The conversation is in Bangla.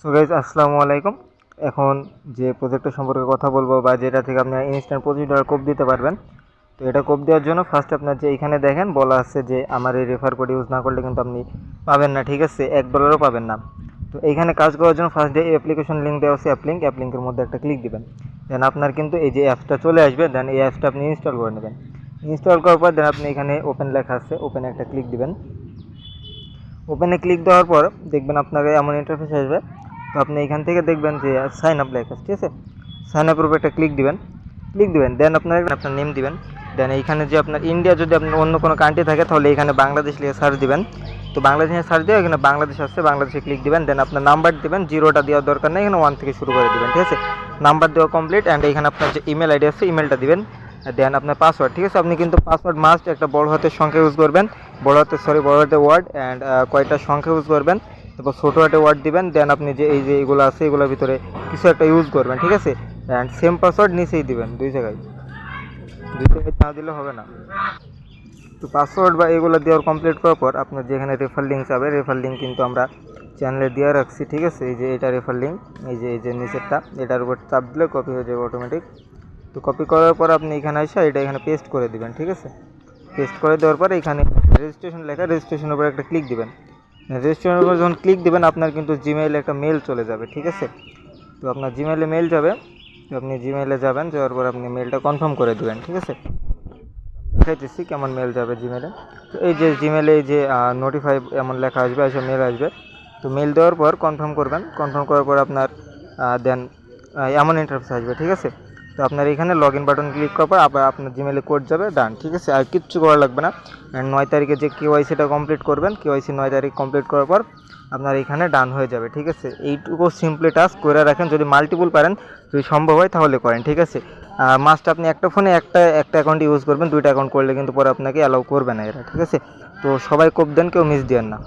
সো গাইজ আসসালামু আলাইকুম। এখন যে প্রজেক্টের সম্পর্কে কথা বলব বা যেটা থেকে আপনি ইনস্ট্যান্ট পঁচিশ ডলার কোপ দিতে পারবেন, তো এটা কোপ দেওয়ার জন্য ফার্স্ট আপনার যে এখানে দেখেন, বলা আছে যে আমার এই রেফার কোড ইউজ না করলে কিন্তু আপনি পাবেন না, ঠিক আছে? এক ডলারও পাবেন না। তো এইখানে কাজ করার জন্য ফার্স্ট ডে অ্যাপ্লিকেশন লিঙ্ক দেওয়া আছে অ্যাপ লিঙ্ক অ্যাপ লিঙ্কের মধ্যে একটা ক্লিক দিবেন। দেন আপনার কিন্তু এই যে অ্যাপসটা চলে আসবে দেন এই অ্যাপসটা আপনি ইনস্টল করে নেবেন। ইনস্টল করার পর দেন আপনি এখানে ওপেন লেখা আছে ওপেনে একটা ক্লিক দিবেন। ওপেনে ক্লিক দেওয়ার পর দেখবেন আপনার এমন ইন্টারফেস আসবে তো আপনি এখান থেকে দেখবেন যে সাইন আপ লেখা ঠিক আছে? সাইন আপের উপর একটা ক্লিক দিবেন। ক্লিক দিবেন দেন আপনার আপনার নেম দিবেন। দেন এইখানে যে আপনার ইন্ডিয়া যদি আপনার অন্য কোনো কান্ট্রি থাকে, তাহলে এখানে বাংলাদেশ লিখে সার্চ দিবেন। তো বাংলাদেশে সার্চ দিয়ে এখানে বাংলাদেশ আসছে, বাংলাদেশে ক্লিক দিবেন। দেন আপনার নাম্বার দিবেন জিরোটা দেওয়ার দরকার নেই, এখানে ওয়ান থেকে শুরু করে দিবেন, ঠিক আছে? নাম্বার দেওয়া কমপ্লিট অ্যান্ড এখানে আপনার যে ইমেল আইডি আছে ইমেলটা দিবেন। দেন আপনার পাসওয়ার্ড ঠিক আছে? আপনি কিন্তু পাসওয়ার্ড মাস্ট একটা বড় হাতের সংখ্যা ইউজ করবেন। বড় হাতের সরি বড় হাতের ওয়ার্ড অ্যান্ড কয়েকটা সংখ্যা ইউজ করবেন? তারপর ছোটো হাতে ওয়ার্ড দিবেন দেন আপনি যে এই যে এগুলো আছে, এগুলোর ভিতরে কিছু একটা ইউজ করবেন, ঠিক আছে? অ্যান্ড সেম পাসওয়ার্ড নিচেই দিবেন, দুই জায়গায়। দুই জায়গায় না দিলে হবে না। তো পাসওয়ার্ড বা এগুলো দেওয়ার কমপ্লিট করার পর আপনার যেখানে রেফার লিঙ্ক যাবে রেফার লিঙ্ক কিন্তু আমরা চ্যানেলে দিয়ে রাখছি, ঠিক আছে? এই যে এটা রেফার লিঙ্ক এই যে এই যে নিচেরটা, এটার উপর চাপ দিলে কপি হয়ে যাবে অটোমেটিক তো কপি করার পর আপনি এখানে এসে এটা এখানে পেস্ট করে দিবেন, ঠিক আছে? পেস্ট করে দেওয়ার পর এখানে রেজিস্ট্রেশন লেখা রেজিস্ট্রেশনের উপর একটা ক্লিক দিবেন। রেজিস্ট্রেশনের উপর যখন ক্লিক দেবেন, আপনার কিন্তু জিমেইলে একটা মেল চলে যাবে, ঠিক আছে? তো আপনার জিমেইলে মেল যাবে, তো আপনি জিমেইলে যাবেন, যাওয়ার পর আপনি মেলটা কনফার্ম করে দেবেন, ঠিক আছে? দেখাইতেছি কেমন মেল যাবে জিমেলে তো এই যে জিমেলে এই যে নোটিফাই এমন লেখা আসবে এসব মেল আসবে। তো মেল দেওয়ার পর কনফার্ম করবেন কনফার্ম করার পর আপনার দেন এমন ইন্টারফেস আসবে, ঠিক আছে? তো আপনার এখানে লগ ইন বাটন ক্লিক করার পর আবার আপনার জিমেলে কোড যাবে ডান ঠিক আছে? আর কিচ্ছু করা লাগবে না। নয় তারিখে যে কেওয়াইসিটা কমপ্লিট করবেন কেওয়াইসি নয় তারিখ কমপ্লিট করার পর আপনার এখানে ডান হয়ে যাবে, ঠিক আছে? এইটুকু সিম্পলি টাস্ক করে রাখেন, যদি মাল্টিপুল পারেন, যদি সম্ভব হয় তাহলে করেন, ঠিক আছে? মাস্ট আপনি একটা ফোনে একটা একটা অ্যাকাউন্ট ইউজ করবেন, দুইটা অ্যাকাউন্ট করলে কিন্তু পরে আপনাকে অ্যালাউ করবে না এরা, ঠিক আছে? তো সবাই কোপ দেন, কেউ মিস দেন না।